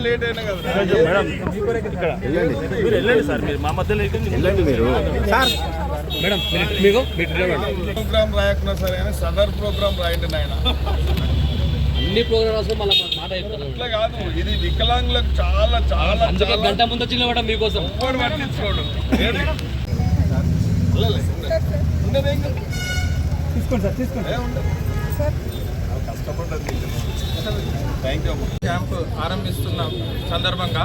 Late అయినా కదా మీరు వెళ్ళండి సార్ మీరు మా మధ్యలో వెళ్ళండి మీరు సార్ మేడం మీకు ప్రోగ్రామ్ రాయకున్నా సరే కానీ సదర్ ప్రోగ్రామ్ రాయండి ఆయన అన్ని ప్రోగ్రామ్స్ మళ్ళీ మాట అట్లా కాదు ఇది వికలాంగులకు చాలా చాలా అందుకే గంట ముందు వచ్చిన కూడా మీకోసం ఒక్కడు పట్టించుకోడు తీసుకోండి సార్ తీసుకోండి కష్టపడ్డది థ్యాంక్ యూ క్యాంప్ ఆరంభిస్తున్న సందర్భంగా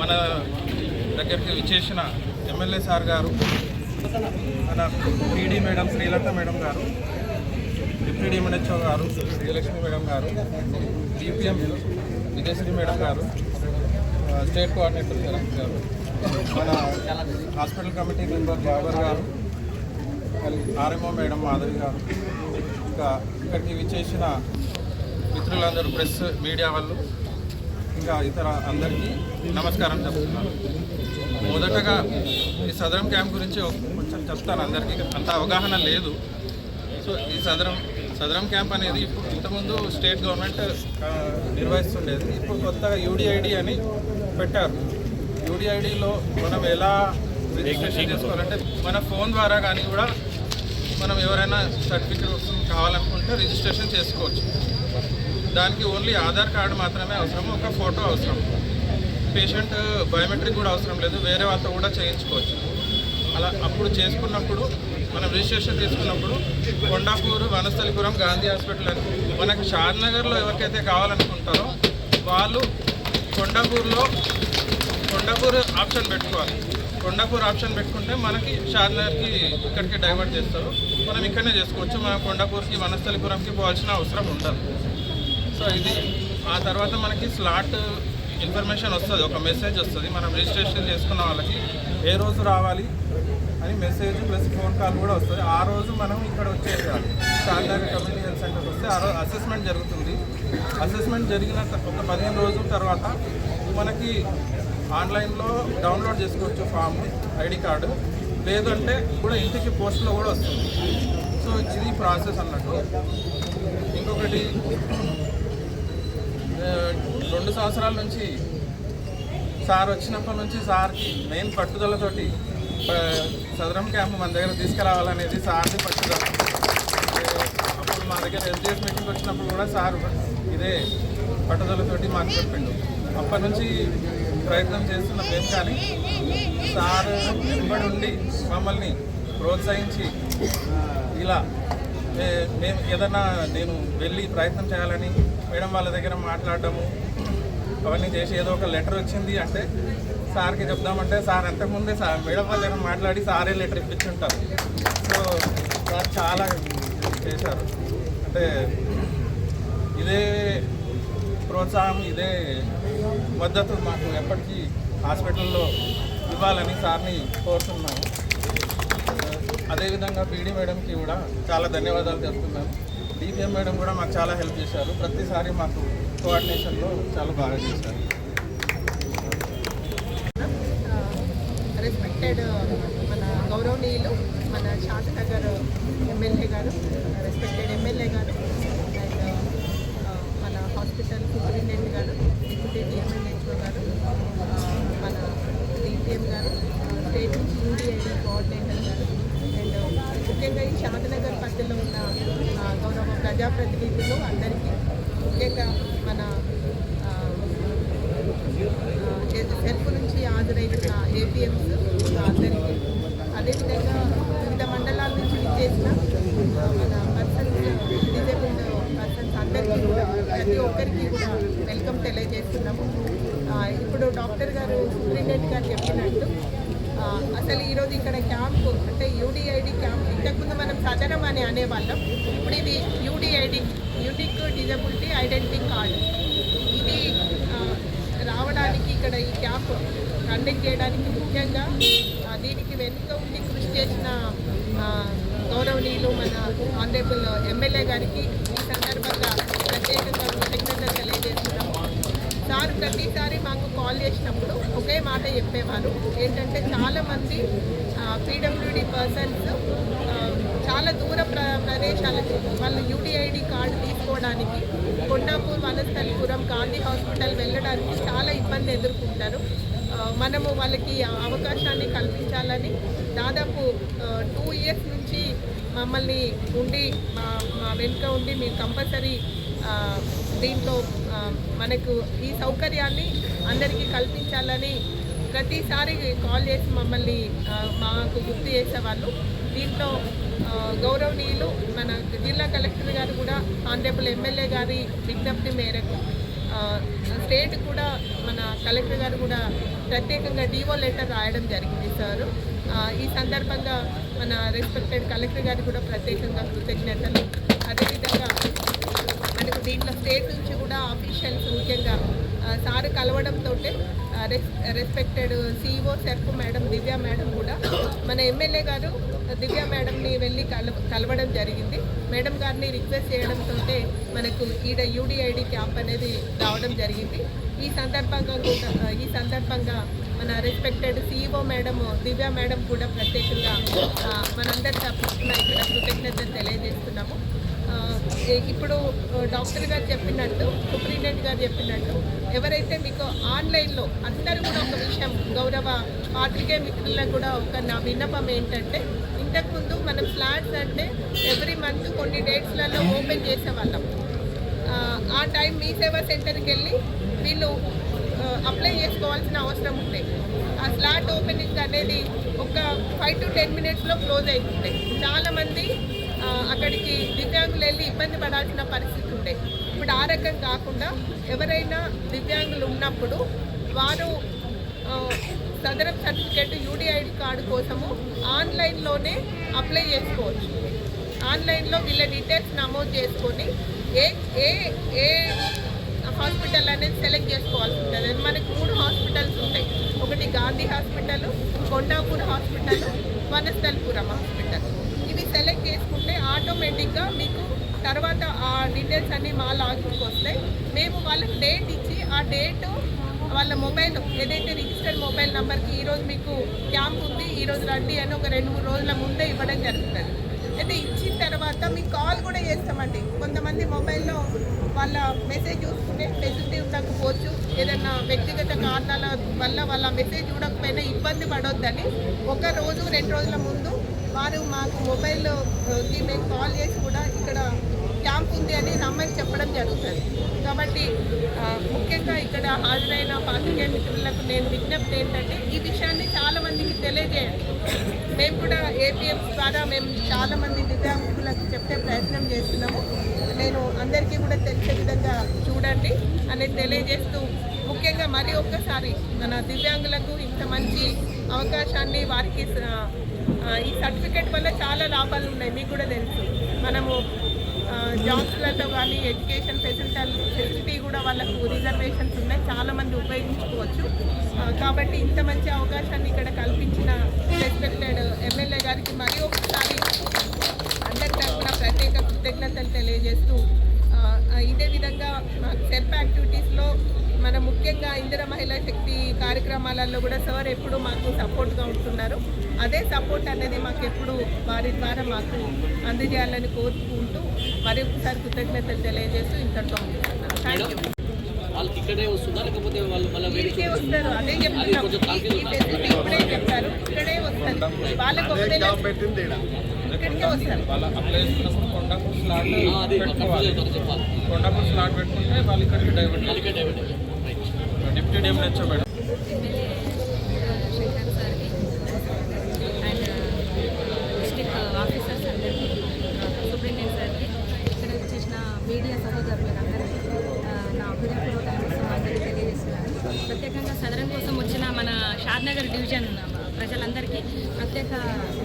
మన దగ్గరికి విచ్చేసిన ఎమ్మెల్యే సార్ గారు మన పీడీ మేడం శ్రీలత మేడం గారు డిప్యూటీ ఎంఎన్హెచ్ఓ గారు శ్రీలక్ష్మి మేడం గారు డిపిఎం విజయశ్రీ మేడం గారు స్టేట్ కోఆర్డినేటర్ శరత్ గారు మన హాస్పిటల్ కమిటీ మెంబర్ బాబర్ గారు ఆర్ఎంఓ మేడం మాధవి గారు ఇంకా ఇక్కడికి విచ్చేసిన మిత్రులందరూ ప్రెస్ మీడియా వాళ్ళు ఇంకా ఇతర అందరికీ నమస్కారం చెప్తున్నాను. మొదటగా ఈ సదరం క్యాంప్ గురించి కొంచెం చెప్తాను అందరికీ అంత అవగాహన లేదు. సో ఈ సదరం సదరం క్యాంప్ అనేది ఇప్పుడు ఇంతకుముందు స్టేట్ గవర్నమెంట్ నిర్వహిస్తుండేది. ఇప్పుడు కొత్తగా యూడిఐడి అని పెట్టారు. యూడిఐడిలో మనం ఎలా రిజిస్ట్రేషన్ చేసుకోవాలంటే మన ఫోన్ ద్వారా కానీ కూడా మనం ఎవరైనా సర్టిఫికేట్ కావాలనుకుంటే రిజిస్ట్రేషన్ చేసుకోవచ్చు. దానికి ఓన్లీ ఆధార్ కార్డు మాత్రమే అవసరం ఒక ఫోటో అవసరం. పేషెంట్ బయోమెట్రిక్ కూడా అవసరం లేదు వేరే వాళ్ళతో కూడా చేయించుకోవచ్చు. అలా అప్పుడు చేసుకున్నప్పుడు మనం రిజిస్ట్రేషన్ తీసుకున్నప్పుడు కొండాపూర్ వనస్థలిపురం గాంధీ హాస్పిటల్ అని మనకి షాద్నగర్లో ఎవరికైతే కావాలనుకుంటారో వాళ్ళు కొండాపూర్లో కొండాపూర్ ఆప్షన్ పెట్టుకోవాలి. కొండాపూర్ ఆప్షన్ పెట్టుకుంటే మనకి షాద్నగర్కి ఇక్కడికి డైవర్ట్ చేస్తారు. మనం ఇక్కడనే చేసుకోవచ్చు. మన కొండపూర్కి వనస్థలిపురంకి పోవాల్సిన అవసరం ఉండదు. సో ఇది ఆ తర్వాత మనకి స్లాట్ ఇన్ఫర్మేషన్ వస్తుంది ఒక మెసేజ్ వస్తుంది. మనం రిజిస్ట్రేషన్ చేసుకున్న వాళ్ళకి ఏ రోజు రావాలి అని మెసేజ్ ప్లస్ ఫోన్ కాల్ కూడా వస్తుంది. ఆ రోజు మనం ఇక్కడ వచ్చేసాం చార్లాగ్ కమ్యూనిటీ హెల్త్ సెంటర్కి వస్తే ఆ రోజు అసెస్మెంట్ జరుగుతుంది. అసెస్మెంట్ జరిగిన ఒక పదిహేను రోజుల తర్వాత మనకి ఆన్లైన్లో డౌన్లోడ్ చేసుకోవచ్చు ఫామ్ ఐడి కార్డు. లేదంటే కూడా ఇంటికి పోస్ట్లో కూడా వస్తుంది. సో ఇది ప్రాసెస్ అన్నట్టు. ఇంకొకటి రెండు సంవత్సరాల నుంచి సార్ వచ్చినప్పటి నుంచి సార్కి మెయిన్ పట్టుదలతోటి సదరం క్యాంప్ మన దగ్గర తీసుకురావాలనేది సార్ది పట్టుదల. అప్పుడు మా దగ్గర ఎల్జిఎస్ మీటింగ్ వచ్చినప్పుడు కూడా సార్ ఇదే పట్టుదలతోటి మాకు చెప్పిండు. అప్పటి నుంచి ప్రయత్నం చేస్తున్న మేము కానీ సార్ వెంబడి ఉండి మమ్మల్ని ప్రోత్సహించి ఇలా మేము ఏదన్నా నేను వెళ్ళి ప్రయత్నం చేయాలని మేడం వాళ్ళ దగ్గర మాట్లాడడము అవన్నీ చేసి ఏదో ఒక లెటర్ వచ్చింది అంటే సార్కి చెప్దామంటే సార్ అంతకుముందే సార్ మేడం వాళ్ళ దగ్గర మాట్లాడి సారే లెటర్ ఇప్పించుంటారు. సో సార్ చాలా చేశారు. అంటే ఇదే ప్రోత్సాహం ఇదే మద్దతు మాకు ఎప్పటికీ హాస్పిటల్లో ఇవ్వాలని సార్ని కోరుతున్నాను అదేవిధంగా పీడీ మేడంకి కూడా చాలా ధన్యవాదాలు చెప్తున్నాను డిపిఎం మేడం కూడా మాకు చాలా హెల్ప్ చేశారు. ప్రతిసారి మాకు కోఆర్డినేషన్లో చాలా బాగా చేశారు. రెస్పెక్టెడ్ మన గౌరవనీయులు మన శాంతినగర్ ఎమ్మెల్యే గారు రెస్పెక్టెడ్ ఎమ్మెల్యే గారు అండ్ మన హాస్పిటల్ సూపరింటెండెంట్ గారు డిప్యూటీ డిఎంఎన్హెచ్ఓ గారు ఆ, మన డిపిఎం గారు స్టేట్ నుంచి కోఆర్డినేటర్ గారు అండ్ ముఖ్యంగా ఈ శాంతినగర్ పరిధిలో ఉన్న గౌరవ ప్రజాప్రతినిధులు అందరికీ ముఖ్యంగా మన ఆ, సెల్ఫ్ నుంచి హాజరైన ఏపీఎంస్ అందరికీ. అదేవిధంగా వివిధ మండలాల నుంచి విచ్చేసిన మన పర్సన్స్ డిజేబుల్డ్ పర్సన్స్ అందరికీ కూడా ప్రతి ఒక్కరికి కూడా వెల్కమ్ తెలియజేస్తున్నాము. ఇప్పుడు డాక్టర్ గారు సూపరింటెండెంట్ గారు చెప్పినట్టు అసలు ఈరోజు ఇక్కడ క్యాంప్ అంటే యూడిఐడి క్యాంప్ ఇంతకుముందు మనం సదనం అని అనేవాళ్ళం. ఇప్పుడు ఇది UDID unique disability identity card. ఇది రావడానికి ఇక్కడ ఈ క్యాంప్ కండక్ట్ చేయడానికి ముఖ్యంగా దీనికి వెనుక ఉండి కృషి చేసిన గౌరవనీయులు మన ఆనరేబుల్ ఎమ్మెల్యే గారికి ఈ సందర్భంగా ప్రత్యేకంగా కృతజ్ఞతలు తెలియజేస్తున్నాము సార్ ప్రతిసారి మాకు కాల్ చేసినప్పుడు ఒకే మాట చెప్పేవారు. ఏంటంటే చాలామంది పీడబ్ల్యూడి పర్సన్స్ చాలా దూర ప్ర ప్రదేశాలకు వాళ్ళు యూడిఐడి కార్డు తీసుకోవడానికి కొండాపూర్ వనస్థలిపురం గాంధీ హాస్పిటల్ వెళ్ళడానికి చాలా ఇబ్బంది ఎదుర్కొంటారు. మనము వాళ్ళకి అవకాశాన్ని కల్పించాలని దాదాపు టూ ఇయర్స్ నుంచి మమ్మల్ని ఉండి మా వెనుక ఉండి మీరు కంపల్సరీ దీంట్లో మనకు ఈ సౌకర్యాన్ని అందరికీ కల్పించాలని ప్రతిసారి కాల్ చేసి మమ్మల్ని మాకు గుర్తు చేసేవాళ్ళు. దీంట్లో గౌరవనీయులు మన జిల్లా కలెక్టర్ గారు కూడా ఆనరేబుల్ ఎమ్మెల్యే గారి విజ్ఞప్తి మేరకు స్టేట్ కూడా మన కలెక్టర్ గారు కూడా ప్రత్యేకంగా డివో లెటర్ రాయడం జరిగింది సార్. ఈ సందర్భంగా మన రెస్పెక్టెడ్ కలెక్టర్ గారు కూడా ప్రత్యేకంగా కృతజ్ఞతలు. అదేవిధంగా మనకు దీంట్లో స్టేట్ నుంచి కూడా ఆఫీషియల్స్ ముఖ్యంగా sir కలవడంతో respected CEO SERP madam Divya madam కూడా మన ఎమ్మెల్యే గారు దివ్య మేడంని వెళ్ళి కల కలవడం జరిగింది. మేడం గారిని రిక్వెస్ట్ చేయడంతో మనకు ఈడ యూడిఐడి క్యాంప్ అనేది రావడం జరిగింది. ఈ సందర్భంగా కూడా ఈ సందర్భంగా మన respected CEO madam Divya madam కూడా ప్రత్యేకంగా మనందరి తప్పకుండా ఇక్కడ కృతజ్ఞతలు తెలియజేస్తున్నాము. ఇప్పుడు డాక్టర్ గారు చెప్పినట్టు సూపరింటెండెంట్ గారు చెప్పినట్టు ఎవరైతే మీకు ఆన్లైన్లో అందరూ కూడా ఒక విషయం గౌరవ పాత్రికే మిత్రులకు కూడా ఒక నా విన్నపం ఏంటంటే ఇంతకుముందు మనం ఫ్లాట్స్ అంటే ఎవ్రీ మంత్ కొన్ని డేట్స్లలో ఓపెన్ చేసేవాళ్ళం. ఆ, టైం మీ సేవా సెంటర్కి వెళ్ళి వీళ్ళు అప్లై చేసుకోవాల్సిన అవసరం ఉంది ఆ స్లాట్ ఓపెనింగ్ అనేది ఒక ఫైవ్ టు టెన్ మినిట్స్లో క్లోజ్ అయిపోతాయి చాలామంది అక్కడికి దివ్యాంగులు వెళ్ళి ఇబ్బంది పడాల్సిన పరిస్థితి ఉండే. ఇప్పుడు ఆ రకం కాకుండా ఎవరైనా దివ్యాంగులు ఉన్నప్పుడు వారు సదరం సర్టిఫికేట్ యూడిఐడి కార్డు కోసము ఆన్లైన్లోనే అప్లై చేసుకోవచ్చు. ఆన్లైన్లో వీళ్ళ డీటెయిల్స్ నమోదు చేసుకొని ఏ ఏ ఏ హాస్పిటల్ అనేది సెలెక్ట్ చేసుకోవాల్సి ఉంటుంది. మనకి మూడు హాస్పిటల్స్ ఉంటాయి. ఒకటి Gandhi hospital Kondapur hospital Vanasthalipuram hospital. ఆటోమేటిక్గా మీకు తర్వాత ఆ డీటెయిల్స్ అన్నీ మా లాగిన్కి వస్తాయి. మేము వాళ్ళకి డేట్ ఇచ్చి ఆ డేట్ వాళ్ళ మొబైల్ ఏదైతే రిజిస్టర్ మొబైల్ నెంబర్కి ఈరోజు మీకు క్యాంప్ ఉంది ఈరోజు రండి అని ఒక రెండు మూడు రోజుల ముందే ఇవ్వడం జరుగుతుంది. అయితే ఇచ్చిన తర్వాత మీకు కాల్ కూడా చేస్తామండి. కొంతమంది మొబైల్లో వాళ్ళ మెసేజ్ చూసుకుంటే ఫెసిలిటీ ఉండకపోవచ్చు. ఏదైనా వ్యక్తిగత కారణాల వల్ల వాళ్ళ మెసేజ్ చూడకపోయినా ఇబ్బంది పడొద్దని ఒక రోజు రెండు రోజుల ముందు వారు మాకు మొబైల్కి మేము కాల్ చేసి కూడా ఇక్కడ క్యాంప్ ఉంది అని నమ్మని చెప్పడం జరుగుతుంది. కాబట్టి ముఖ్యంగా ఇక్కడ హాజరైన పాత్రికేయ మిత్రులకు నేను విజ్ఞప్తి ఏంటంటే ఈ విషయాన్ని చాలామందికి తెలియజేయండి. మేము కూడా ఏపీఎం ద్వారా మేము చాలామంది దివ్యాంగులకు చెప్పే ప్రయత్నం చేస్తున్నాము. నేను అందరికీ కూడా తెలిసే విధంగా చూడండి అనేది తెలియజేస్తూ ముఖ్యంగా మరి ఒక్కసారి మన దివ్యాంగులకు ఇంత మంచి అవకాశాన్ని వారికి ఈ సర్టిఫికేట్ వల్ల చాలా లాభాలు ఉన్నాయి మీకు కూడా తెలుసు. మనము జాబ్స్లతో కానీ ఎడ్యుకేషన్ ఫెసిలిటీ ఫెసిలిటీ కూడా వాళ్ళకు రిజర్వేషన్స్ ఉన్నాయి చాలామంది ఉపయోగించుకోవచ్చు. కాబట్టి ఇంత మంచి అవకాశాన్ని ఇక్కడ కల్పించిన రెస్పెక్టెడ్ ఎమ్మెల్యే గారికి మరి ఒకసారి అందరి తరఫున ప్రత్యేక కృతజ్ఞతలు తెలియజేస్తూ ఇదే విధంగా సెల్ఫ్ యాక్టివిటీస్లో మన ముఖ్యంగా ఇందిర మహిళా శక్తి కార్యక్రమాలలో కూడా సార్ ఎప్పుడు మాకు సపోర్ట్గా ఉంటున్నారు. అదే సపోర్ట్ అనేది మాకు ఎప్పుడు వారి ద్వారా మాకు అందజేయాలని కోరుకుంటూ మరి ఒకసారి కృతజ్ఞతలు తెలియజేస్తూ ఇంతటితో ముగిస్తున్నాను. థ్యాంక్ యూ వాళ్ళకి ఇక్కడే వస్తుందా? లేకపోతే వాళ్ళు మళ్ళీ వేరే వీరికే వస్తారు. అదే చెప్తున్నాం. ఈ- ఈ ఫెసిలిటీ ఇప్పుడే ఇక్కడే వస్తారు. వాళ్ళకి ఒకటే. ఇక్కడికే వస్తారు. కొండాపూర్ స్లాట్ పెట్టుకుంటే వాళ్ళు ఇక్కడికి డైవర్ట్ వాళ్ళకే divert right madam? MLA Shankar సార్కి అండ్ డిస్టిక్ ఆఫీసర్స్ అందరికీ సూపరింటెండెంట్ సార్కి ఇక్కడ వచ్చేసిన మీడియా సహోదరులందరికీ ఆ, నా హృదయపూర్వక నమస్కారాలు తెలియజేస్తున్నాను ప్రత్యేకంగా సదరం కోసం వచ్చిన మన షాద్నగర్ డివిజన్ ప్రజలందరికీ ప్రత్యేక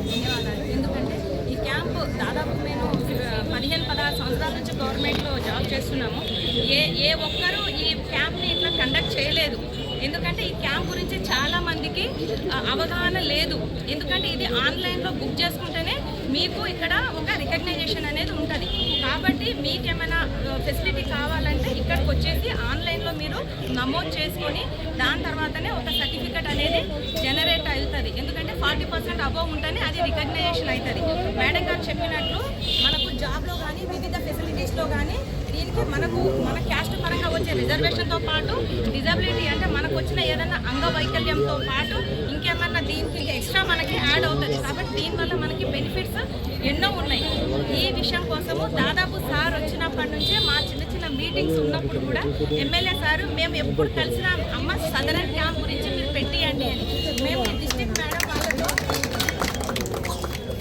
ధన్యవాదాలు ఎందుకంటే ఈ క్యాంప్ దాదాపు మేము పదిహేను పదహారు సంవత్సరాల నుంచి గవర్నమెంట్లో జాబ్ చేస్తున్నాము. ఏ ఏ ఒక్కరూ అవగాహన లేదు. ఎందుకంటే ఇది ఆన్లైన్లో బుక్ చేసుకుంటేనే మీకు ఇక్కడ ఒక రికగ్నైజేషన్ అనేది ఉంటుంది. కాబట్టి మీకు ఏమైనా ఫెసిలిటీ కావాలంటే ఇక్కడికి వచ్చేసి ఆన్లైన్లో మీరు నమోదు చేసుకొని దాని తర్వాతనే ఒక సర్టిఫికెట్ అనేది జనరేట్ అవుతుంది. ఎందుకంటే ఫార్టీ పర్సెంట్ అబోవ్ ఉంటేనే అది రికగ్నైజేషన్ అవుతుంది. మేడం గారు చెప్పినట్లు మనకు జాబ్లో కానీ వివిధ ఫెసిలిటీస్లో కానీ దీనికి మనకు మన క్యాస్ట్ పరంగా వచ్చే రిజర్వేషన్తో పాటు డిజబిలిటీ అంటే మనకు వచ్చిన ఏదైనా అంగవైకల్యంతో పాటు ఇంకేమన్నా దీనికి ఎక్స్ట్రా మనకి యాడ్ అవుతుంది. కాబట్టి దీనివల్ల మనకి బెనిఫిట్స్ ఎన్నో ఉన్నాయి. ఈ విషయం కోసము దాదాపు సార్ వచ్చినప్పటి నుంచే మా చిన్న చిన్న మీటింగ్స్ ఉన్నప్పుడు కూడా ఎమ్మెల్యే సార్ మేము ఎప్పుడు కలిసిన అమ్మ సదరన్ క్యాంప్ గురించి మీరు పెట్టియండి అని. మేము ఈ డిస్ట్రిక్ట్ మేడం వాళ్ళతో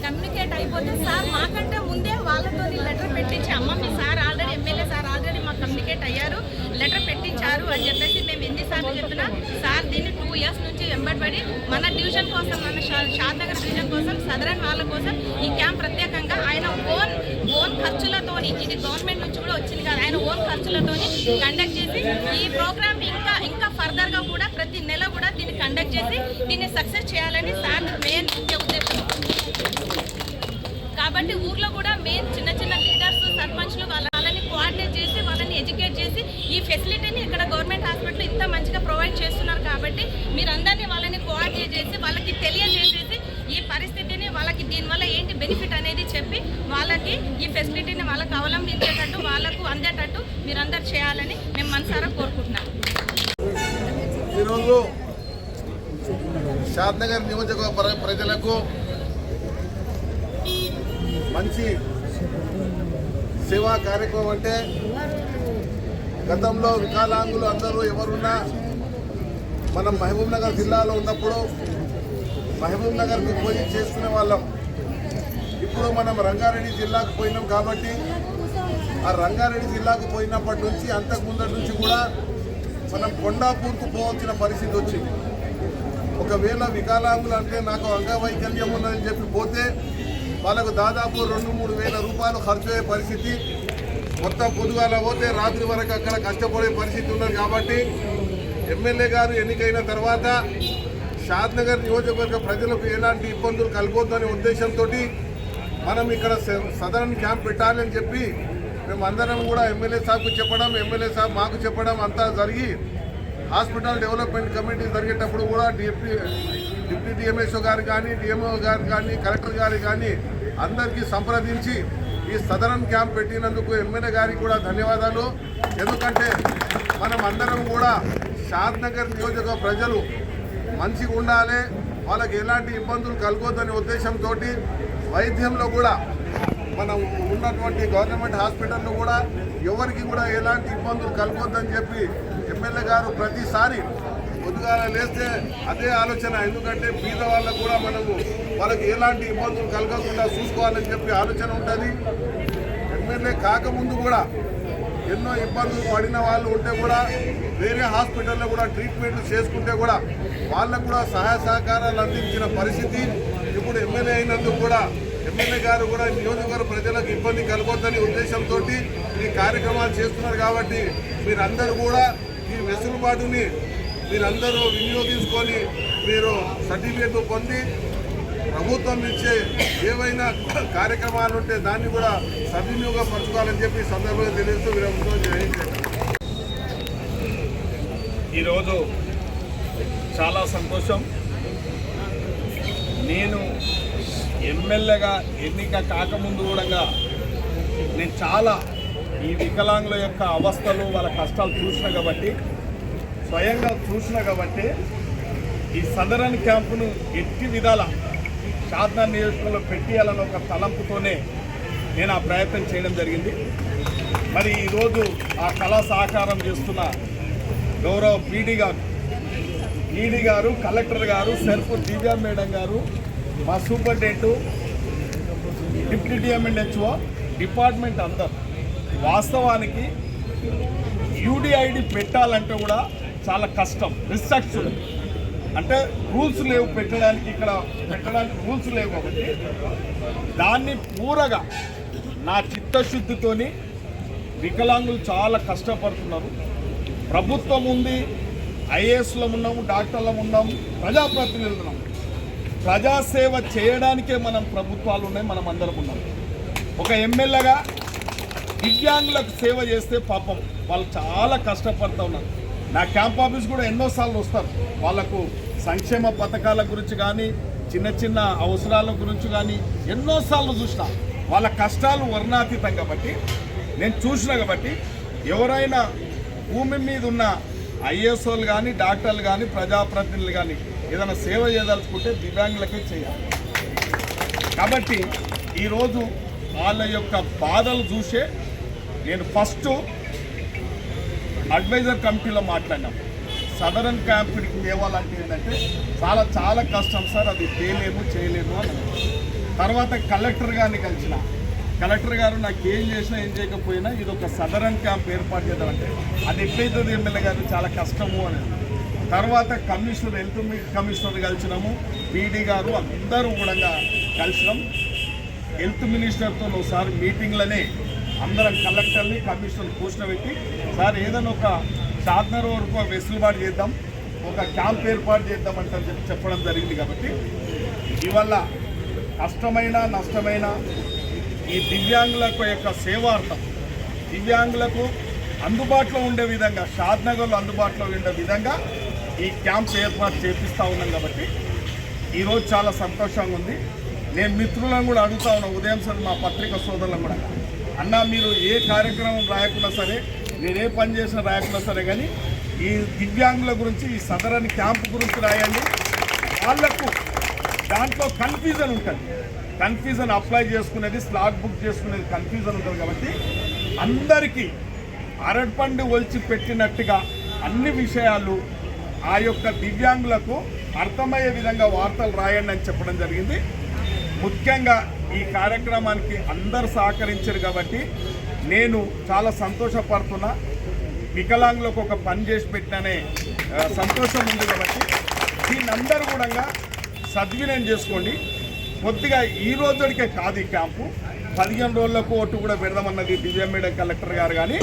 కమ్యూనికేట్ అయిపోతే సార్ మాకంటే ముందే వాళ్ళతో లెటర్ పెట్టించి అమ్మ మీ sir already MLA sir already మాకు కమ్యూనికేట్ అయ్యారు లెటర్ అని చెప్పేసి మేము ఎన్నిసార్లు చెప్పినా సార్ దీన్ని టూ ఇయర్స్ నుంచి వెంబడిపడి మన డివిజన్ కోసం మన షాద్ నగర్ డివిజన్ కోసం సదరన్ వాళ్ళ కోసం ఈ క్యాంప్ ప్రత్యేకంగా ఆయన ఓన్ ఓన్ ఖర్చులతోని ఇది గవర్నమెంట్ నుంచి కూడా వచ్చింది కాదు ఆయన ఓన్ ఖర్చులతోని కండక్ట్ చేసి ఈ ప్రోగ్రామ్ ఇంకా ఇంకా ఫర్దర్గా కూడా ప్రతి నెల కూడా దీన్ని కండక్ట్ చేసి దీన్ని సక్సెస్ చేయాలని సార్ మెయిన్ ముఖ్య ఉద్దేశం. కాబట్టి ఊర్లో కూడా మెయిన్ చిన్న చిన్న లీడర్స్ సర్పంచ్లు వాళ్ళ వాళ్ళని కోఆర్డినేట్ చేసి వాళ్ళని ఎడ్యుకేట్ చేసి ఈ ఫెసిలిటీని హాస్పిటల్ ఇంత మంచిగా ప్రొవైడ్ చేస్తున్నారు కాబట్టి మీరందరినీ వాళ్ళని కోఆర్డినేట్ చేసి వాళ్ళకి తెలియజేసేసి ఈ పరిస్థితిని వాళ్ళకి దీనివల్ల ఏంటి బెనిఫిట్ అనేది చెప్పి వాళ్ళకి ఈ ఫెసిలిటీని వాళ్ళకి అవలంబించేటట్టు వాళ్ళకు అందేటట్టు మీరందరు చేయాలని మేము మనసారా కోరుకుంటున్నాం. ఈరోజు షాద్నగర్ నియోజకవర్గ ప్ర- ప్రజలకు మంచి సేవా కార్యక్రమం అంటే గతంలో వికలాంగులు అందరూ ఎవరున్నా మనం మహబూబ్ నగర్ జిల్లాలో ఉన్నప్పుడు మహబూబ్ నగర్కి పోయి చేసుకునే వాళ్ళం. ఇప్పుడు మనం రంగారెడ్డి జిల్లాకు పోయినాం కాబట్టి ఆ రంగారెడ్డి జిల్లాకు పోయినప్పటి నుంచి అంతకు ముందటి నుంచి కూడా మనం కొండాపూర్కు పోవాల్సిన పరిస్థితి వచ్చింది. ఒకవేళ వికలాంగులు అంటే నాకు అంగవైకల్యం ఉన్నదని చెప్పి పోతే వాళ్ళకు దాదాపు రెండు మూడు వేల రూపాయలు ఖర్చు అయ్యే పరిస్థితి. మొత్తం పొద్దుగాల పోతే రాత్రి వరకు అక్కడ కష్టపడే పరిస్థితి ఉన్నది కాబట్టి ఎమ్మెల్యే గారు ఎన్నికైన తర్వాత షాద్నగర్ నియోజకవర్గ ప్రజలకు ఎలాంటి ఇబ్బందులు కలగొద్దనే ఉద్దేశంతో మనం ఇక్కడ స- సదరన్ క్యాంప్ పెట్టాలని చెప్పి మేము అందరం కూడా ఎమ్మెల్యే సాబ్కు చెప్పడం ఎమ్మెల్యే సాబ్ మాకు చెప్పడం అంతా జరిగి హాస్పిటల్ డెవలప్మెంట్ కమిటీ జరిగేటప్పుడు కూడా డిప్యూ డిప్యూటీ డిఎంఎస్ఓ గారు కానీ డిఎంఓ గారు కానీ కలెక్టర్ గారు కానీ అందరికీ సంప్రదించి ఈ సదరన్ క్యాంప్ పెట్టినందుకు ఎమ్మెల్యే గారికి కూడా ధన్యవాదాలు. ఎందుకంటే మనం అందరం కూడా షాద్ నగర్ నియోజక ప్రజలు. మంచిగా ఉండాలి. వాళ్ళకి ఎలాంటి ఇబ్బందులు కలగొద్దనే ఉద్దేశంతో వైద్యంలో కూడా మనం ఉన్నటువంటి గవర్నమెంట్ హాస్పిటల్లో కూడా ఎవరికి కూడా ఎలాంటి ఇబ్బందులు కలగొద్దని చెప్పి ఎమ్మెల్యే గారు ప్రతిసారి పొద్దుగాల లేస్తే అదే ఆలోచన. ఎందుకంటే బీద వాళ్ళకు కూడా మనము వాళ్ళకి ఎలాంటి ఇబ్బందులు కలగకుండా చూసుకోవాలని చెప్పి ఆలోచన ఉంటుంది. ఎమ్మెల్యే కాకముందు కూడా ఎన్నో ఇబ్బందులు పడిన వాళ్ళు ఉంటే కూడా వేరే హాస్పిటల్లో కూడా ట్రీట్మెంట్ చేసుకుంటే కూడా వాళ్ళకు కూడా సహాయ సహకారాలు అందించిన పరిస్థితి ఇప్పుడు ఎమ్మెల్యే అయినందుకు కూడా ఎమ్మెల్యే గారు కూడా నియోజకవర్గ ప్రజలకు ఇబ్బంది కలగొద్దని ఉద్దేశంతో ఈ కార్యక్రమాలు చేస్తున్నారు కాబట్టి మీరందరూ కూడా ఈ వెసులుబాటుని మీరందరూ వినియోగించుకొని మీరు సర్టిఫికేట్ పొంది ప్రభుత్వం ఇచ్చే ఏవైనా కార్యక్రమాలు ఉంటే దాన్ని కూడా సద్వినియోగపరచుకోవాలని చెప్పి సందర్భంగా తెలియజేస్తూ విరమిస్తూ ఈరోజు చాలా సంతోషం. నేను ఎమ్మెల్యేగా ఎన్నిక కాకముందు కూడా నేను చాలా ఈ వికలాంగుల యొక్క అవస్థలు వాళ్ళ కష్టాలు చూసిన కాబట్టి స్వయంగా చూసిన కాబట్టి ఈ సదరన్ క్యాంపును ఎట్టి విధాల షాద్నా నియోజకవర్గంలో పెట్టేయాలని ఒక తలంపుతోనే నేను ఆ ప్రయత్నం చేయడం జరిగింది. మరి ఈరోజు ఆ కళా సహకారం చేస్తున్న గౌరవ పీడీ గారు ఈడీ గారు కలెక్టర్ గారు సెల్ఫ్ దివ్యా మేడం గారు మా సూపరింటెండెంట్ డిప్యూటీ డిఎంఎన్హెచ్ఓ డిపార్ట్మెంట్ అందరు. వాస్తవానికి యూడిఐడి పెట్టాలంటే కూడా చాలా కష్టం రిస్ట్రక్ట్స్ అంటే రూల్స్ లేవు పెట్టడానికి ఇక్కడ పెట్టడానికి రూల్స్ లేవు కాబట్టి దాన్ని పూరగా నా చిత్తశుద్ధితోని వికలాంగులు చాలా కష్టపడుతున్నారు. ప్రభుత్వం ఉంది ఐఏఎస్లో ఉన్నాము డాక్టర్లో ఉన్నాము ప్రజాప్రతినిధులు. ప్రజాసేవ చేయడానికే మనం ప్రభుత్వాలు ఉన్నాయి మనం అందరం ఉన్నాం. ఒక ఎమ్మెల్యేగా దివ్యాంగులకు సేవ చేస్తే పాపం వాళ్ళు చాలా కష్టపడుతూ ఉన్నారు. నా క్యాంప్ ఆఫీస్ కూడా ఎన్నోసార్లు వస్తారు. వాళ్ళకు సంక్షేమ పథకాల గురించి కానీ చిన్న చిన్న అవసరాల గురించి కానీ ఎన్నోసార్లు చూసిన వాళ్ళ కష్టాలు వర్ణాతీతం కాబట్టి నేను చూసిన కాబట్టి ఎవరైనా భూమి మీద ఉన్న ఐఏఎస్ కానీ డాక్టర్లు కానీ ప్రజాప్రతినిధులు కానీ ఏదైనా సేవ చేయదలుచుకుంటే దివ్యాంగులకే చేయాలి. కాబట్టి ఈరోజు వాళ్ళ యొక్క బాధలు చూసే నేను ఫస్ట్ అడ్వైజర్ కమిటీలో మాట్లాడినాం. సదరన్ క్యాంప్కి తేవాలంటే ఏంటంటే చాలా చాలా కష్టం సార్ అది తేలేము చేయలేము అని తర్వాత కలెక్టర్ గారిని కలిసిన. కలెక్టర్ గారు నాకు ఏం చేసినా ఏం చేయకపోయినా ఇది ఒక సదరన్ క్యాంప్ ఏర్పాటు చేద్దామంటే అది ఎట్లయితుంది ఎమ్మెల్యే గారు చాలా కష్టము అని తర్వాత కమిషనర్ హెల్త్ కమిషనర్ కలిసినాము పీడీ గారు అందరూ కూడా కలిసినాం. హెల్త్ మినిస్టర్తో ఒకసారి మీటింగ్లోనే అందరం కలెక్టర్ని కమిషనర్ కూర్చోబెట్టి సార్ ఏదైనా ఒక చార్నర్ వరకు వెసులుబాటు చేద్దాం ఒక క్యాంప్ ఏర్పాటు చేద్దామంటే చెప్పి చెప్పడం జరిగింది కాబట్టి ఇవల్ల కష్టమైన నష్టమైన ఈ దివ్యాంగులకు యొక్క సేవార్థం దివ్యాంగులకు అందుబాటులో ఉండే విధంగా షాద్నగర్లో అందుబాటులో ఉండే విధంగా ఈ క్యాంప్ ఏర్పాటు చేపిస్తూ ఉన్నాం కాబట్టి ఈరోజు చాలా సంతోషంగా ఉంది. నేను మిత్రులను కూడా అడుగుతా ఉన్నా ఉదయం సార్ మా పత్రిక సోదరులను కూడా. అన్న మీరు ఏ కార్యక్రమం రాయకున్నా సరే నేనే పని చేసిన రాయకుండా సరే కానీ ఈ దివ్యాంగుల గురించి ఈ సదరని క్యాంప్ గురించి రాయండి. వాళ్ళకు దాంట్లో కన్ఫ్యూజన్ ఉంటుంది. కన్ఫ్యూజన్ అప్లై చేసుకునేది స్లాట్ బుక్ చేసుకునేది కన్ఫ్యూజన్ ఉంటుంది కాబట్టి అందరికీ అరటిపండు ఒలిచి పెట్టినట్టుగా అన్ని విషయాలు ఆ యొక్క దివ్యాంగులకు అర్థమయ్యే విధంగా వార్తలు రాయండి అని చెప్పడం జరిగింది. ముఖ్యంగా ఈ కార్యక్రమానికి అందరు సహకరించారు కాబట్టి నేను చాలా సంతోషపడుతున్నా. వికలాంగులకు ఒక పని చేసి పెట్టిననే సంతోషం ఉంది కాబట్టి దీన్ని అందరూ కూడా సద్వినియోగం చేసుకోండి. కొద్దిగా ఈ రోజుడికే కాదు ఈ క్యాంపు పదిహేను రోజులకు ఓటు కూడా పెడదామన్నది దివ్య మేడం కలెక్టర్ గారు కానీ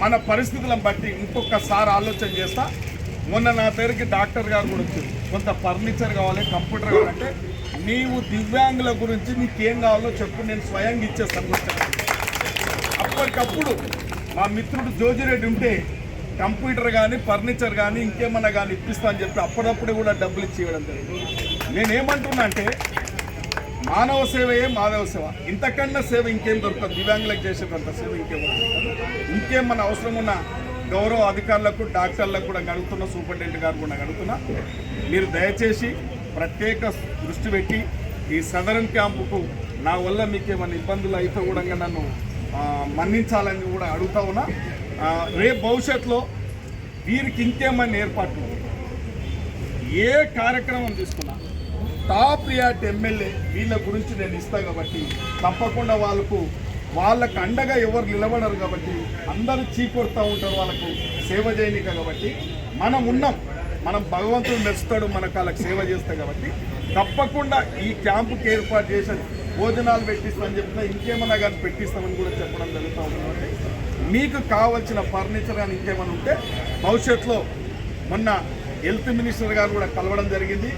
మన పరిస్థితులను బట్టి ఇంకొకసారి ఆలోచన చేస్తా. మొన్న నా పేరుకి డాక్టర్ గారు కూడా వచ్చింది కొంత ఫర్నిచర్ కావాలి కంప్యూటర్ కావాలంటే నీవు దివ్యాంగుల గురించి నీకేం కావాలో చెప్పు నేను స్వయంగా ఇచ్చేస్తాను. అప్పటికప్పుడు మా మిత్రుడు జోజిరెడ్డి ఉంటే కంప్యూటర్ కానీ ఫర్నిచర్ కానీ ఇంకేమన్నా కానీ ఇప్పిస్తా అని చెప్పి అప్పుడప్పుడు కూడా డబ్బులు ఇచ్చి ఇవ్వడం జరిగింది. నేనేమంటున్నా అంటే మానవ సేవయే మాధవ సేవ. ఇంతకన్నా సేవ ఇంకేం దొరుకుతుంది దివ్యాంగులకు చేసేటంత సేవ ఇంకేం దొరకదు. ఇంకేం మన అవసరం ఉన్న గౌరవ అధికారులకు డాక్టర్లకు కూడా అడుగుతున్నా సూపరింటెండెంట్ గారు కూడా అడుగుతున్నా. మీరు దయచేసి ప్రత్యేక దృష్టి పెట్టి ఈ సదరన్ క్యాంపుకు నా వల్ల మీకు ఏమైనా ఇబ్బందులు అయితే కూడా నన్ను మన్నించాలని కూడా అడుగుతా ఉన్నా. రేపు భవిష్యత్తులో వీరికి ఇంకేమైనా ఏర్పాట్లు. ఏ కార్యక్రమం తీసుకున్నా టాప్ రియాట్ ఎమ్మెల్యే వీళ్ళ గురించి నేను ఇస్తాను కాబట్టి తప్పకుండా వాళ్ళకు వాళ్ళకు అండగా ఎవరు నిలబడరు కాబట్టి అందరూ చీకొడతా ఉంటారు వాళ్ళకు సేవ చేయనిక కాబట్టి మనం ఉన్నాం. మనం భగవంతుడు మెచ్చుతాడు మనకు వాళ్ళకి సేవ చేస్తాం కాబట్టి తప్పకుండా ఈ క్యాంపుకి ఏర్పాటు చేసి భోజనాలు పెట్టిస్తామని చెప్తున్నా ఇంకేమన్నా కానీ పెట్టిస్తామని కూడా చెప్పడం జరుగుతూ ఉంటుంది మీకు కావాల్సిన ఫర్నిచర్ కానీ ఇంకేమైనా ఉంటే భవిష్యత్తులో మొన్న హెల్త్ మినిస్టర్ గారు కూడా కలవడం జరిగింది.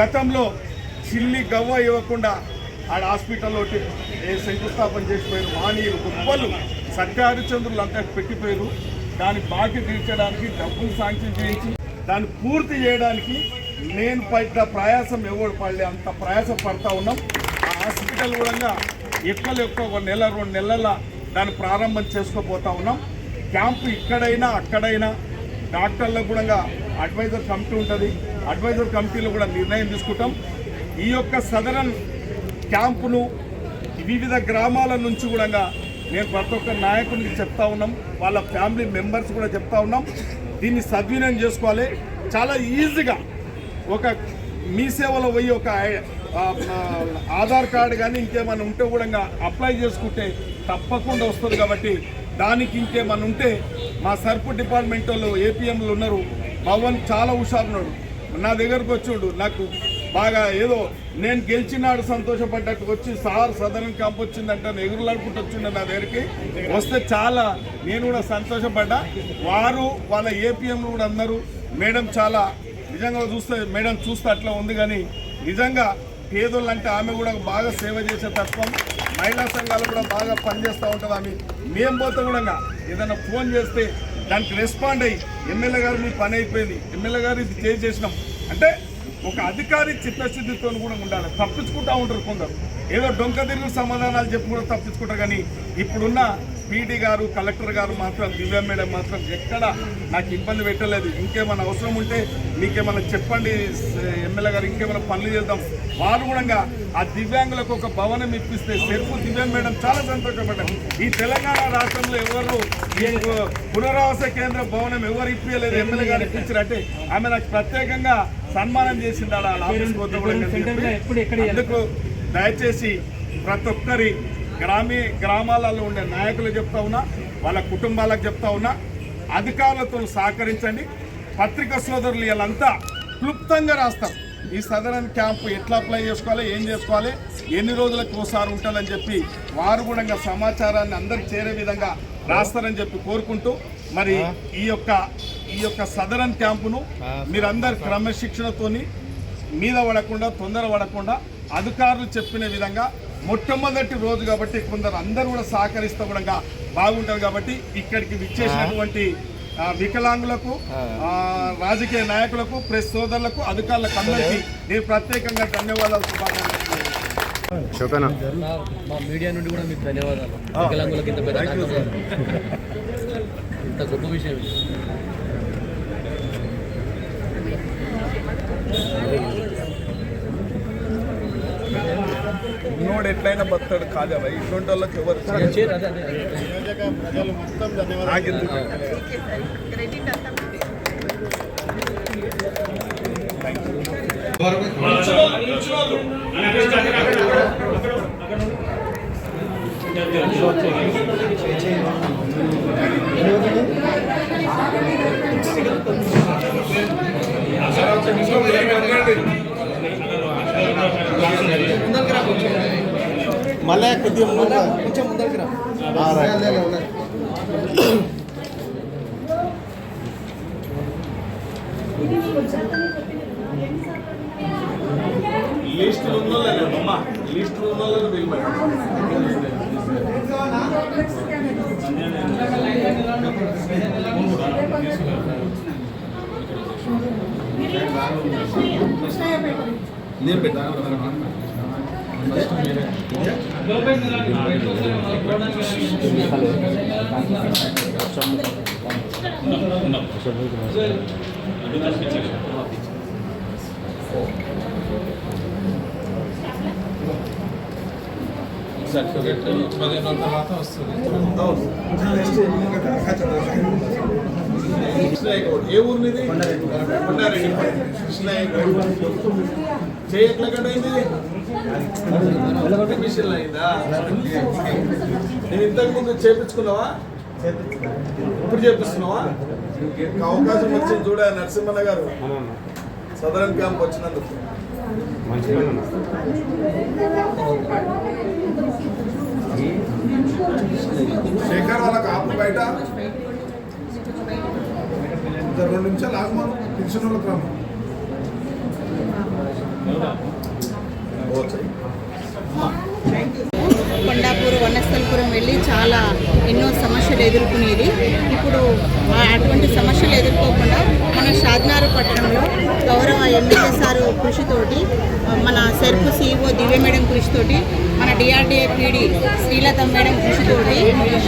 గతంలో చిల్లి గవ్వ ఇవ్వకుండా ఆడ హాస్పిటల్లో శంకుస్థాపన చేసిపోయారు మానీయులు గొప్పలు. సత్యహరిచంద్రులు అంతా పెట్టిపోయారు. దాని బాకీ తీర్చడానికి డబ్బులు శాంక్షన్ చేయించి దాన్ని పూర్తి చేయడానికి నేను పడ్డ ప్రయాసం ఎవరు పడలే అంత ప్రయాసం పడతా ఉన్నాం. ఆ హాస్పిటల్ కూడా ఎక్కువ ఎక్కువ ఒక నెల రెండు నెలల దాన్ని ప్రారంభం చేసుకోపోతా ఉన్నాం. క్యాంపు ఇక్కడైనా అక్కడైనా డాక్టర్లకు కూడా అడ్వైజర్ కమిటీ ఉంటుంది. అడ్వైజర్ కమిటీలో కూడా నిర్ణయం తీసుకుంటాం. ఈ యొక్క సదరన్ క్యాంపును వివిధ గ్రామాల నుంచి కూడా నేను ప్రతి ఒక్క నాయకునికి చెప్తా ఉన్నాం. వాళ్ళ ఫ్యామిలీ మెంబర్స్ కూడా చెప్తా ఉన్నాం. దీన్ని సద్వినియోగం చేసుకోవాలి. చాలా ఈజీగా ఒక మీ సేవలో పోయి ఒక ఆధార్ కార్డు కానీ ఇంకేమైనా ఉంటే కూడా అప్లై చేసుకుంటే తప్పకుండా వస్తుంది కాబట్టి దానికి ఇంకేమైనా ఉంటే మా సర్పు డిపార్ట్మెంట్ వాళ్ళు ఏపీఎంలు ఉన్నారు. భవన్ చాలా హుషారు ఉన్నాడు. నా దగ్గరకు వచ్చిండు. నాకు బాగా ఏదో నేను గెలిచినాడు సంతోషపడ్డట్టు వచ్చి సార్ సదరన్ క్యాంప్ వచ్చిందంటే ఎగురులాడుకుంటూ వచ్చిండే నా దగ్గరికి. వస్తే చాలా నేను కూడా సంతోషపడ్డా. వారు వాళ్ళ ఏపీఎంలు కూడా అన్నారు. మేడం చాలా నిజంగా చూస్తే మేడం చూస్తే అట్లా ఉంది కానీ నిజంగా పేదోళ్ళు అంటే ఆమె కూడా బాగా సేవ చేసే తత్వం. మహిళా సంఘాలు కూడా బాగా పనిచేస్తూ ఉంటుంది ఆమె. మేము పోతే కూడా ఏదైనా ఫోన్ చేస్తే దానికి రెస్పాండ్ అయ్యి ఎమ్మెల్యే గారు మీ పని అయిపోయింది. ఎమ్మెల్యే గారు ఇది చేసేసినాం అంటే ఒక అధికారి చిత్తశుద్ధితో కూడా ఉండాలి. తప్పించుకుంటా ఉంటారు కొందరు. ఏదో డొంక తిరిగి సమాధానాలు చెప్పి కూడా తప్పించుకుంటారు కానీ ఇప్పుడున్న పీడీ గారు కలెక్టర్ గారు మాత్రం దివ్య మేడం మాత్రం ఎక్కడ నాకు ఇబ్బంది పెట్టలేదు. ఇంకేమైనా అవసరం ఉంటే మీకేమైనా చెప్పండి ఎమ్మెల్యే గారు ఇంకేమైనా పనులు చేద్దాం. వారు కూడా ఆ దివ్యాంగులకు ఒక భవనం ఇప్పిస్తే సెల్ఫ్ దివ్య మేడం చాలా సంతోషపడ్డారు. ఈ తెలంగాణ రాష్ట్రంలో ఎవరు పునరావాస కేంద్ర భవనం ఎవరు ఇప్పించలేదు ఎమ్మెల్యే గారు ఇప్పించారు అంటే ఆమె నాకు ప్రత్యేకంగా సన్మానం చేసింది. చెప్పి. అందుకు దయచేసి ప్రతి ఒక్కరి గ్రామీ గ్రామాలలో ఉండే నాయకులు చెప్తా ఉన్నా వాళ్ళ కుటుంబాలకు చెప్తా ఉన్నా అధికారులతో సహకరించండి. పత్రికా సోదరులు వీళ్ళంతా క్లుప్తంగా రాస్తారు. ఈ సదరన్ క్యాంపు ఎట్లా అప్లై చేసుకోవాలి ఏం చేసుకోవాలి ఎన్ని రోజులకు ఒకసారి ఉంటుందని చెప్పి వారు కూడా సమాచారాన్ని అందరికి చేరే విధంగా రాస్తారని చెప్పి కోరుకుంటూ మరి ఈ యొక్క ఈ యొక్క సదరన్ క్యాంపును మీరందరు క్రమశిక్షణతోని మీద పడకుండా తొందర పడకుండా అధికారులు చెప్పిన విధంగా మొట్టమొదటి రోజు కాబట్టి కొందరు అందరూ కూడా సహకరిస్తూ కూడా బాగుంటారు కాబట్టి ఇక్కడికి విచ్చేసినటువంటి ఆ, వికలాంగులకు ఆ, రాజకీయ నాయకులకు ప్రెస్ సోదరులకు అధికారులకు అందరికీ నేను ప్రత్యేకంగా ధన్యవాదాలు మా మీడియా నుండి కూడా మీకు ధన్యవాదాలు. వికలాంగులకు ఇంత పెద్ద. ఇంత గొప్ప విషయం ఇది. ఉన్నోడు ఎట్లయినా బతాడు కాదవా ఇటువంటి వాళ్ళకి ఎవరు చేరు, అదే, అదే, అదే. నాకెందుకు క్రెడిట్ అంతా మీదే. మళ్ళీ కొద్దిగా కొంచెం ముందరికి రా. లిస్ట్ ఉన్న లిస్ట్ ఉన్న వాళ్ళని నేను పెట్టాను సర్టిఫికెట్ పదిహేను తర్వాత వస్తుంది కృష్ణయ్య గౌడ్. ఏ ఊరు మీది? కొండారెడ్డి. కృష్ణయ్య గౌడ్. చేయి ఎట్లా కట్ అయింది మిషన్ అయిందా? నేను ఇంతకు ముందు చేపించుకున్నావా? ఇప్పుడు చేపిస్తున్నావా? అవకాశం వచ్చింది చూడ నరసింహన్న గారు. సదరన్ క్యాంప్ వచ్చినందుకు. శేఖర్ వాళ్ళకి కాపు బయట. రెండు నిమిషాలు ఆగమను. పిలిచిన వాళ్ళకి రాము కొండాపూర్ వనస్థలపురం వెళ్ళి చాలా ఎన్నో సమస్యలు ఎదుర్కొనేది. ఇప్పుడు అటువంటి సమస్యలు ఎదుర్కోకుండా మన షాద్నారు పట్టణంలో గౌరవ ఎమ్మెల్యే సారు కృషితోటి మన సెర్పు సిఇఓ దివ్య మేడం కృషితోటి మన డిఆర్డిఏ పీడి శ్రీలత మేడం కృషితోటి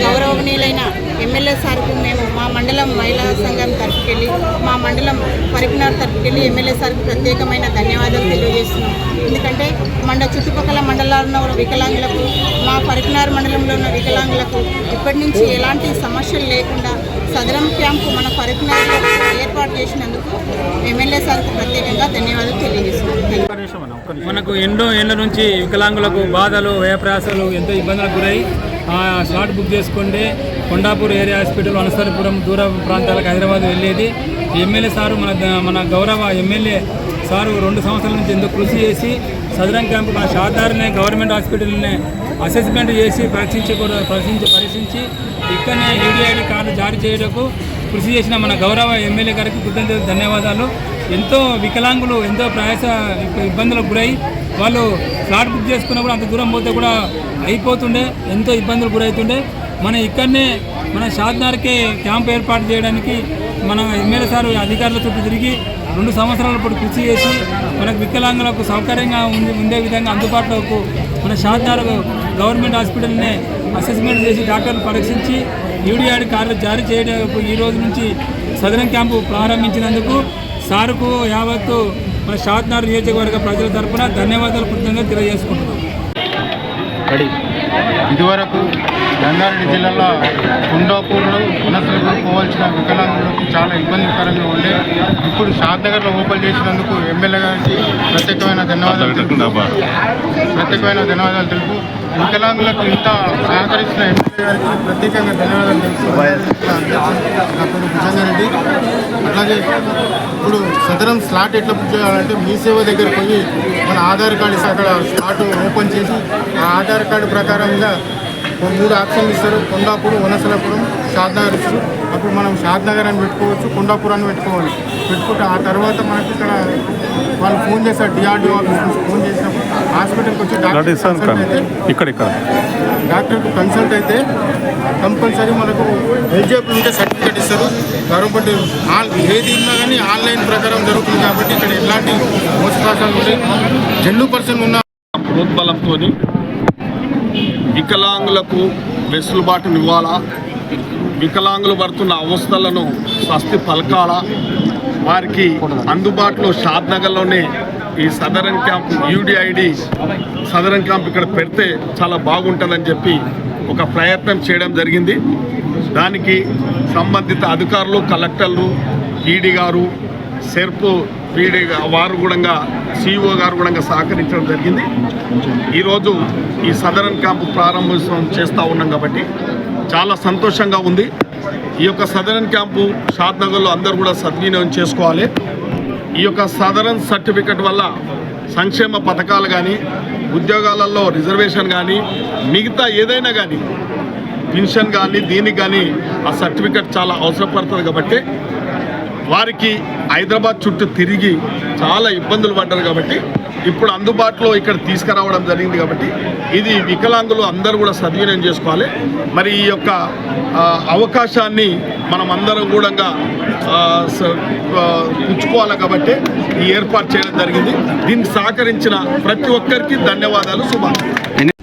గౌరవనీయులైన ఎమ్మెల్యే సార్కు మేము మా మండలం మహిళా సంఘం తరఫుకెళ్ళి మా మండలం పరిపినార్ తరఫుకెళ్ళి ఎమ్మెల్యే సార్కు ప్రత్యేకమైన ధన్యవాదాలు తెలియజేస్తున్నాం. ఎందుకంటే మండ చుట్టుపక్కల మండలాల్లో ఉన్న వికలాంగులకు మా పరిపినార్ మండలంలో ఉన్న వికలాంగులకు ఇప్పటి నుంచి ఎలాంటి సమస్యలు లేకుండా సదరం క్యాంపు మన ఫరక్నగర్లో ఏర్పాటు చేసినందుకు ఎమ్మెల్యే సార్కు ప్రత్యేకంగా ధన్యవాదాలు తెలియజేస్తున్నాను మనకు ఎన్నో ఏళ్ళ నుంచి వికలాంగులకు బాధలు వ్యయప్రయాసాలు ఎంతో ఇబ్బందులకు గురై స్లాట్ బుక్ చేసుకుంటే కొండాపూర్ ఏరియా హాస్పిటల్ అనసరపురం దూర ప్రాంతాలకు హైదరాబాద్ వెళ్ళేది. ఎమ్మెల్యే సారు మన మన గౌరవ ఎమ్మెల్యే సారు రెండు సంవత్సరాల నుంచి ఎందుకు కృషి చేసి సదరం క్యాంపు మన సాధారణ గవర్నమెంట్ హాస్పిటల్ని అసెస్మెంట్ చేసి పరీక్షించి కూడా పరీక్షించి పరీక్షించి ఇక్కడనే యూడిఐడి కార్డు జారీ చేయడకు కృషి చేసిన మన గౌరవ ఎమ్మెల్యే గారికి కృతజ్ఞతలు ధన్యవాదాలు. ఎంతో వికలాంగులు ఎంతో ప్రయాస ఇబ్బందులకు గురై వాళ్ళు ఫ్లాట్ బుక్ చేసుకున్నప్పుడు అంత దూరం పోతే కూడా అయిపోతుండే ఎంతో ఇబ్బందులు గురవుతుండే మన ఇక్కడనే మన షాద్నార్కే క్యాంప్ ఏర్పాటు చేయడానికి మన ఎమ్మెల్యే సార్ అధికారుల చుట్టూ తిరిగి రెండు సంవత్సరాల పాటు కృషి చేసి మనకు వికలాంగులకు సౌకర్యంగా ఉండి ఉండే విధంగా అందుబాటులోకి మన షాద్నార్ గవర్నమెంట్ హాస్పిటల్ని అసెస్మెంట్ చేసి డాక్టర్లు పరీక్షించి యూడిఆర్ కార్డు జారీ చేయడం ఈ రోజు నుంచి సదరం క్యాంపు ప్రారంభించినందుకు సార్కు యావత్తు మన షాద్నార్ నియోజకవర్గ ప్రజల తరఫున ధన్యవాదాలు కృతజ్ఞతలు తెలియజేసుకుంటున్నాం. ఇదివరకు రంగారెడ్డి జిల్లాలో కుండాపూర్లో ఉన్నతలకు పోవాల్సిన వికలాంగులకు చాలా ఇబ్బందికరంగా ఉండే ఇప్పుడు షాద్నగర్లో ఓపెన్ చేసినందుకు ఎమ్మెల్యే గారికి ప్రత్యేకమైన ధన్యవాదాలు తెలుపు ప్రత్యేకమైన ధన్యవాదాలు తెలుపు వికలాంగులకు ఇంత సహకరించిన ఎమ్మెల్యే గారికి ప్రత్యేకంగా ధన్యవాదాలు తెలుపు పేరు భుజంగారెడ్డి. అట్లాగే ఇప్పుడు సదరం స్లాట్ ఎట్లా బుక్ చేయాలంటే మీ సేవ దగ్గర పోయి మన ఆధార్ కార్డు ఇస్తే అక్కడ స్లాట్ ఓపెన్ చేసి ఆ ఆధార్ కార్డు ప్రకారంగా మూడు ఆప్షన్లు ఇస్తారు. కొండాపురం వనసలపురం షాద్నగర్ ఇస్తారు. అప్పుడు మనం షాద్నగర్ అని పెట్టుకోవచ్చు కొండాపురాన్ని అని పెట్టుకోవాలి. పెట్టుకుంటే ఆ తర్వాత మనకి ఇక్కడ వాళ్ళు ఫోన్ చేస్తారు డిఆర్డీఓ ఆఫీస్ నుంచి ఫోన్ చేసినప్పుడు హాస్పిటల్కి వచ్చి డాక్టర్ కన్సల్ట్ అయితే ఇక్కడ ఇక్కడ. డాక్టర్కు కన్సల్ట్ అయితే కంపల్సరీ మనకు ఎలిజిబుల్ ఉంటే సర్టిఫికేట్ ఇస్తారు. కాబట్టి ఆల్ ఏది ఉన్నా కానీ ఆన్లైన్ ప్రకారం జరుగుతుంది కాబట్టి ఇక్కడ ఎలాంటి మోసపాసాలు ఉంటాయి జెన్ను పర్సన్ ఉన్న ప్రోద్బలంతో వికలాంగులకు వెసులుబాటునివ్వాలా? వికలాంగులు పడుతున్న అవస్థలను స్వస్తి పలకాల? వారికి అందుబాటులో షాద్నగర్లోనే ఈ southern camp UDID southern camp ఇక్కడ పెడితే చాలా బాగుంటుందని చెప్పి ఒక ప్రయత్నం చేయడం జరిగింది. దానికి సంబంధిత అధికారులు కలెక్టర్లు ఈడీ గారు సెర్పు పీడీ వారు కూడా సిఇఓ గారు కూడా సహకరించడం జరిగింది. ఈరోజు ఈ సదరన్ క్యాంపు ప్రారంభోత్సవం చేస్తూ ఉన్నాం కాబట్టి చాలా సంతోషంగా ఉంది. ఈ యొక్క సదరన్ క్యాంపు షాద్నగర్లో అందరూ కూడా సద్వినియోగం చేసుకోవాలి. ఈ యొక్క సదరన్ సర్టిఫికెట్ వల్ల సంక్షేమ పథకాలు కానీ ఉద్యోగాలలో రిజర్వేషన్ కానీ మిగతా ఏదైనా కానీ పెన్షన్ కానీ దీనికి కానీ ఆ సర్టిఫికెట్ చాలా అవసరపడుతుంది కాబట్టి వారికి హైదరాబాద్ చుట్టూ తిరిగి చాలా ఇబ్బందులు పడ్డారు కాబట్టి ఇప్పుడు అందుబాటులో ఇక్కడ తీసుకురావడం జరిగింది కాబట్టి ఇది వికలాంగులు అందరూ కూడా సద్వినియోగం చేసుకోవాలి. మరి ఈ యొక్క అవకాశాన్ని మనం అందరం కూడా స- పుచ్చుకోవాలి కాబట్టి ఈ ఏర్పాటు చేయడం జరిగింది. దీనికి సహకరించిన ప్రతి ఒక్కరికి ధన్యవాదాలు. శుభాకాంక్షలు.